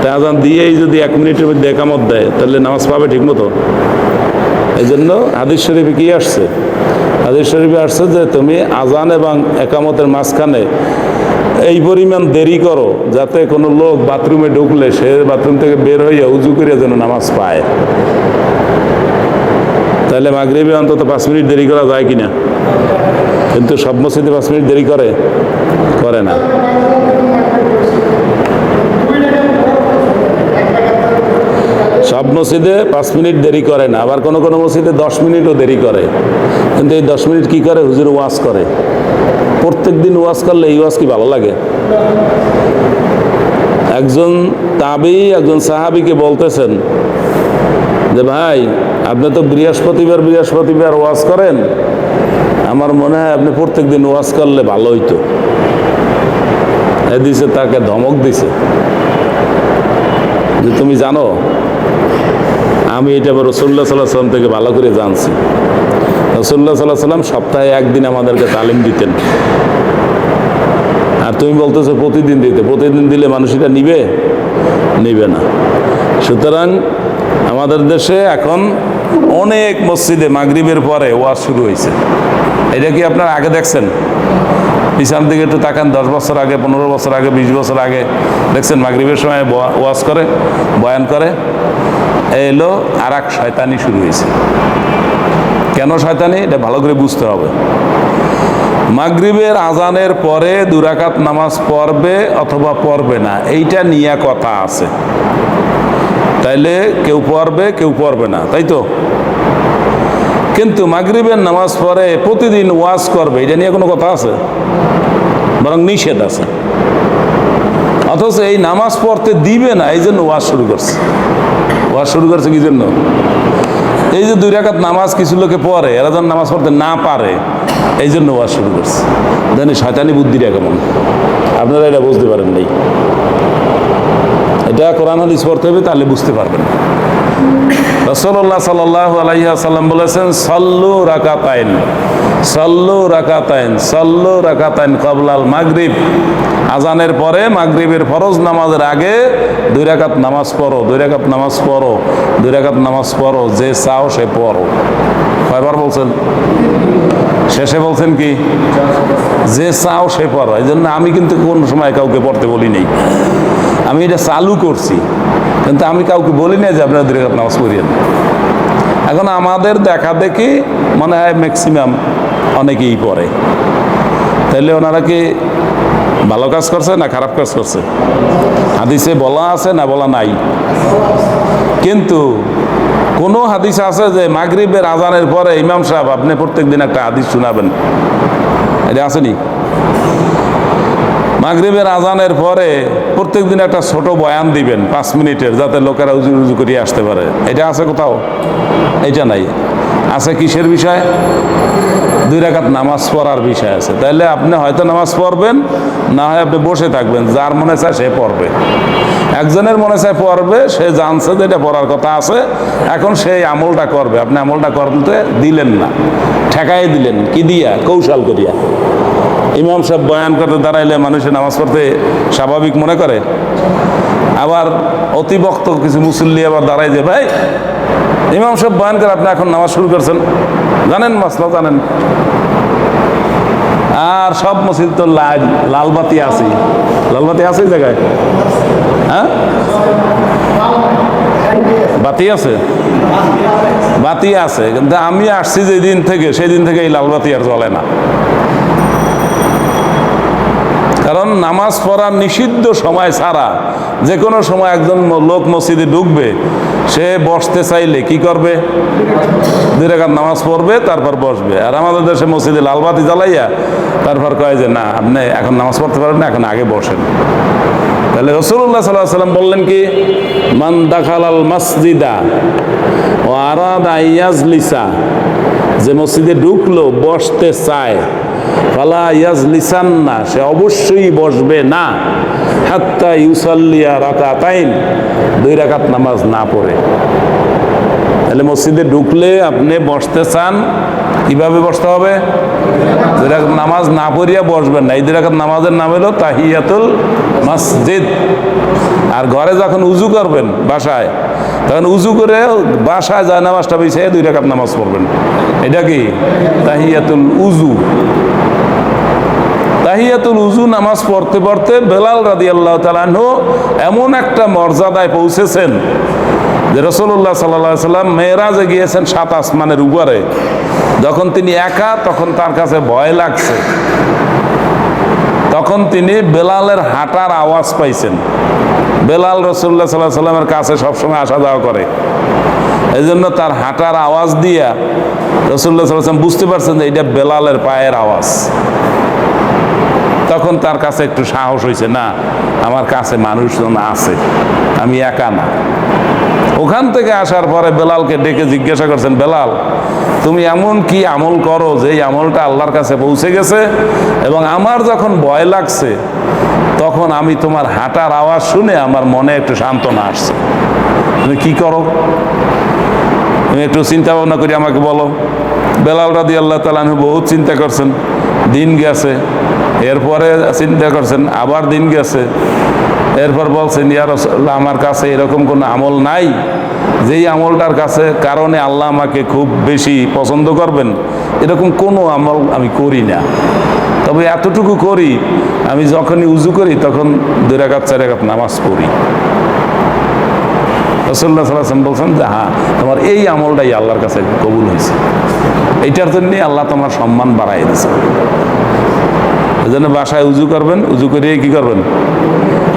তা আজান দিয়েই যদি এক মিনিটের মধ্যে একামত দেয়, তাহলে নামাজ পাবে ঠিক মতো এই জন্য হাদিস শরীফে কি আসছে? হাদিস শরীফে আসছে যে তুমি আজান এবং একামতের মাঝখানে এই পরিমাণ দেরি করো, যাতে কোনো লোক বাথরুমে ঢুকলে সে বাথরুম থেকে বের হইয়া উজু করে যেন নামাজ পায়। তাহলে মাগরিবে অন্তত পাঁচ মিনিট দেরি করা যায় কিনা? কিন্তু সব মসজিদে পাঁচ মিনিট দেরি করে? করে না। সব মসজিদে পাঁচ মিনিট দেরি করে না, আবার কোনো কোনো মসজিদে দশ মিনিটও দেরি করে। কিন্তু এই দশ মিনিট কি করে? হুজুর ওয়াজ করে। প্রত্যেক দিন ওয়াজ করলে এই ওয়াজ কি ভালো লাগে? একজন তাবি, একজন সাহাবিকে বলতেছেন যে, ভাই, আপনি তো বৃহস্পতিবার বৃহস্পতিবার ওয়াজ করেন। আমার মনে হয় আপনি প্রত্যেক দিন ওয়াজ করলে ভালো হইতো। এ দিছে, তাকে ধমক দিছে। যে তুমি জানো, আমি এটা রসুল্লাহ সাল্লাহ সাল্লাম থেকে ভালো করে জানছি। রসুল্লাহ সাল্লাহ সাল্লাম সপ্তাহে একদিন আমাদেরকে তালিম দিতেন। আর তুমি বলতেছো প্রতিদিন দিতে, প্রতিদিন দিলে মানুষ এটা নিবে? নিবে না। সুতরাং আমাদের দেশে এখন অনেক মসজিদে মাগরিবের পরে ওয়াজ শুরু হয়েছে। এটা কি আপনারা আগে দেখছেন? পিছন দিকে একটু তাকান, দশ বছর আগে, পনেরো বছর আগে, বিশ বছর আগে। দেখছেন, মাগরিবের সময় ওয়াজ করে, বয়ান করে। এলো আর এক শয়তানি শুরু হয়েছে। কেন শয়তানি? এটা ভালো করে বুঝতে হবে। মাগরিবের আজানের পরে দুরাকাত নামাজ পড়বে অথবা পড়বে না, এইটা নিয়ে কথা আছে। তাইলে কেউ পড়বে কেউ পড়বে না, তাই তো? কিন্তু মাগরিবের নামাজ পড়ে প্রতিদিন ওয়াজ করবে, এটা নিয়ে কোনো কথা আছে? বরং নিষেধ আছে। অথচ এই নামাজ পড়তে দিবে না, এই জন্য ওয়াজ শুরু করছে। ওয়াজ শুরু করছে কি জন্য? এই যে দুই রাকাত নামাজ কিছু লোকে পড়ে, এরা যেন নামাজ পড়তে না পারে, এই জন্য ওয়াজ শুরু করছে। জানি শয়তানি বুদ্ধিটা কেমন? আপনারা এটা বুঝতে পারেন নাই। এটা কোরআন হাদিস পড়তে হবে, তাহলে বুঝতে পারবেন। রসল্লাহ সাল্লাহ আলাইসাল্লাম বলেছেন, সল্লু রাকাতাইন। সল্লু রাকাতাইন সল্লু রাকাতাইন কবলাল মাগরিব। আজানের পরে মাগরিবের ফরজ নামাজের আগে দুই রাকাত নামাজ পড়ো, দুই রাকাত নামাজ পড়ো, দুই রাকাত নামাজ পড়ো, যে চাও সে পড়ো। কয়বার বলছেন? শেষে বলছেন কি? যে চাও সে পড়ো। এই জন্য আমি কিন্তু কোন সময় কাউকে পড়তে বলি নেই। আমি এটা চালু করছি। কিন্তু আমি কাউকে বলি না যে আপনারা রাকাত নামাজ পড়িয়েন এখন আমাদের দেখা দেখি মনে হয় ম্যাক্সিমাম অনেকেই পড়ে। তাহলে ওনারা কি ভালো কাজ করছে না খারাপ কাজ করছে? হাদিসে বলা আছে না বলা নাই? কিন্তু কোন হাদিস আছে যে মাগরিবের আজানের পরে ইমাম সাহেব আপনি প্রত্যেক দিন একটা হাদিস শোনাবেন? এটা আসেনি মাগরিবের আজানের পরে প্রত্যেক দিন একটা ছোট বয়ান দিবেন পাঁচ মিনিটের, যাতে লোকেরা উজু উজু করিয়ে আসতে পারে। এটা আছে কোথাও? এটা নাই। আছে কিসের বিষয়? দুই রাখাত নামাজ পড়ার বিষয় আছে। তাহলে আপনি হয়তো নামাজ পড়বেন, না হয় আপনি বসে থাকবেন, যার মনে চায় সে পড়বে। একজনের মনে চায় পড়বে, সে জানছে যে এটা পড়ার কথা আছে, এখন সেই আমলটা করবে। আপনি আমলটা করতে দিলেন না। ঠেকাই দিলেন, কি দিয়া? কৌশল করিয়া। ইমাম সাহেব বয়ান করতে দাঁড়াইলে মানুষের নামাজ পড়তে স্বাভাবিক মনে করে। আবার অতিবক্ত কিছু মুসল্লি আবার দাঁড়ায় যে, ভাই, ইমাম সাহেব বয়ান করে আপনি এখন নামাজ শুরু করছেন। জানেন মাসলা, জানেন? আর সব মসজিদ তো লাল, লালবাতি আছে লালবাতি আছে জায়গায়? হ্যাঁ? বাতি আছে? বাতি আছে। কিন্তু আমি আসছি যেদিন থেকে সেই দিন থেকে এই লালবাতি আর জ্বলে না। কারণ নামাজ পড়ার নিষিদ্ধ সময় ছাড়া যে কোনো সময় একজন লোক মসজিদে ঢুকবে, সে বসতে চাইলে কি করবে? দুই রেখাত নামাজ পড়বে, তারপর বসবে। আর আমাদের দেশে মসজিদে লালবাতি জ্বালাইয়া তারপর কয় যে, না, আপনি এখন নামাজ পড়তে পারেন না, এখন আগে বসেন। তাহলে রসুল্লাহ সাল্লাহ সাল্লাম বললেন কি, মান দাখাল মসজিদা ও আরাদ আইয়াজলিসা যে মসজিদে ঢুকলো, বসতে চায় সে অবশ্যই বসবে না। হাত্তা ইউসাল্লিয়া দুই রাকাত নামাজ না পড়ে। তাহলে মসজিদে ঢুকলে আপনি বসতে চান, কীভাবে বসতে হবে? নামাজ না পড়িয়া বসবেন না। এই রাকাত নামাজের নাম তাহিয়াতুল মসজিদ। আর ঘরে যখন উজু করবেন বাসায় তখন উজু করে বাসায় যায় নামাজটা বিছিয়ে দুই রাকাত নামাজ পড়বেন। এটা কি? তাহিয়াতুল উজু। তাহিয়াতুল উজু নামাজ পড়তে পড়তে বেলাল রাদি আল্লাহ তালাহ এমন একটা মর্যাদায় পৌঁছেছেন যে রসল্লাহ সাল্লাহ সাল্লাম মেয়েরাজে গিয়েছেন সাত আসমানের উপরে। যখন তিনি একা, তখন তার কাছে ভয় লাগছে। তখন তিনি বেলালের হাঁটার আওয়াজ পাইছেন। বেলাল রসুল্লাহ সাল্লাহ সাল্লামের কাছে সবসময় আসা যাওয়া করে। এই জন্য তার হাঁটার আওয়াজ দিয়া রসুল্লাহ সাল্লাম বুঝতে পারছেন যে এটা বেলালের পায়ের আওয়াজ। তখন তার কাছে একটু সাহস হয়েছে না, আমার কাছে মানুষজন আছে, আমি একা না। ওখান থেকে আসার পরে বেলালকে ডেকে জিজ্ঞাসা করছেন, বেলাল, তুমি এমন কি আমল করো যে আমলটা আল্লাহর কাছে পৌঁছে গেছে? এবং আমার যখন ভয় লাগছে তখন আমি তোমার হাঁটার আওয়াজ শুনে আমার মনে একটু সান্ত্বনা আসছে। তুমি কি করো? তুমি একটু চিন্তা ভাবনা করি আমাকে বলো। বেলাল রাদি আল্লাহ তালানহু বহুত চিন্তা করছেন। দিন গেছে, এরপরে চিন্তা করছেন, আবার দিন গেছে। এরপর বলছেন, ইয়া রাসূলুল্লাহ, আমার কাছে এরকম কোনো আমল নাই। যেই আমলটার কাছে কারণে আল্লাহ আমাকে খুব বেশি পছন্দ করবেন, এরকম কোনো আমল আমি করি না। তবে এতটুকু করি, আমি যখনই উজু করি তখন দুই রাকাত, চার রাকাত নামাজ পড়ি। রসল্লা সাল্লাম বলছেন যে হ্যাঁ তোমার এই আমলটাই আল্লাহর কাছে কবুল হয়েছে। এইটার জন্যে আল্লাহ তোমার সম্মান বাড়াই দিয়েছে। এই জন্য বাসায় উজু করবেন, উজু করে কি করবেন?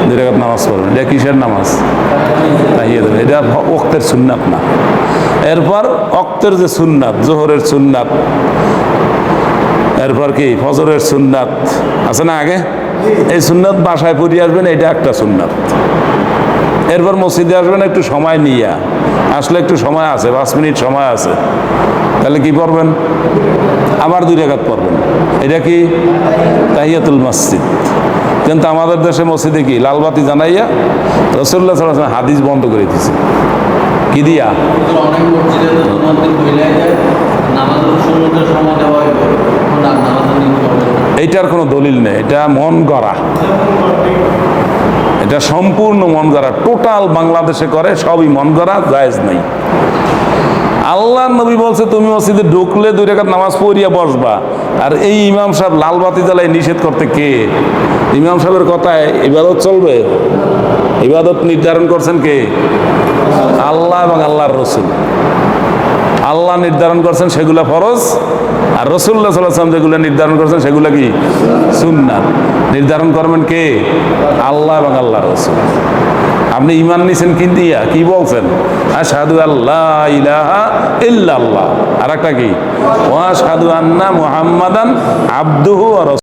দুই রাকাত নামাজ পড়বেন। এটা কিসের নামাজ? তাহিয়ে দেবেন। এটা অক্তের সুন্নাত না। এরপর অক্তের যে সুন্নাত, জোহরের সুন্নাত এরপর কি? ফজরের সুন্নাত। আছে না আগে? এই সুন্নাত বাসায় পড়িয়ে আসবেন এটা একটা সুন্নাত। এরপর মসজিদে আসবেন, একটু সময় নিয়ে। আসলে একটু সময় আছে, পাঁচ মিনিট সময় আছে। তাহলে কি পড়বেন? আবার দুই রেখাত পড়বেন। এটা কি? তাহিয়াতুল মসজিদ। কিন্তু আমাদের দেশে মসজিদে কি? লালবাতি জানাইয়া রসুল্লাহ সাল্লাহ হাদিস বন্ধ করে দিয়েছে কি দিয়া? অনেক মসজিদে এইটার কোনো দলিল নেই, এটা মন গড়া। এটা সম্পূর্ণ মন গড়া, টোটাল বাংলাদেশে করে সবই মন গড়া, জায়েজ নেই। আল্লাহ নবী বলছে, তুমি মসজিদে ঢুকলে দুই রেখাত নামাজ পড়িয়া বসবা। আর এই ইমাম সাহেব লাল বাতি জ্বালায় নিষেধ করতে কে? ইমাম সাহেবের কথায় ইবাদত চলবে? ইবাদত নির্ধারণ করছেন কে? আল্লাহ এবং আল্লাহর রসুল। আল্লাহ নির্ধারণ করছেন সেগুলা ফরজ আর রসুল্লাহ সাল্লাম যেগুলো নির্ধারণ করেছেন, সেগুলো কি? সুন্নাত। নির্ধারণ করবেন কে? আল্লাহ এবং আল্লাহ রসুল। আপনি ইমান নিছেন কি দিয়া? কি বলছেন? আসাদু আল্লাহ ইলাহা ইল্লাল্লাহ। আর একটা কি? ওয়া আশহাদু আন্না মুহাম্মাদান আব্দুহু রাসূলুহু।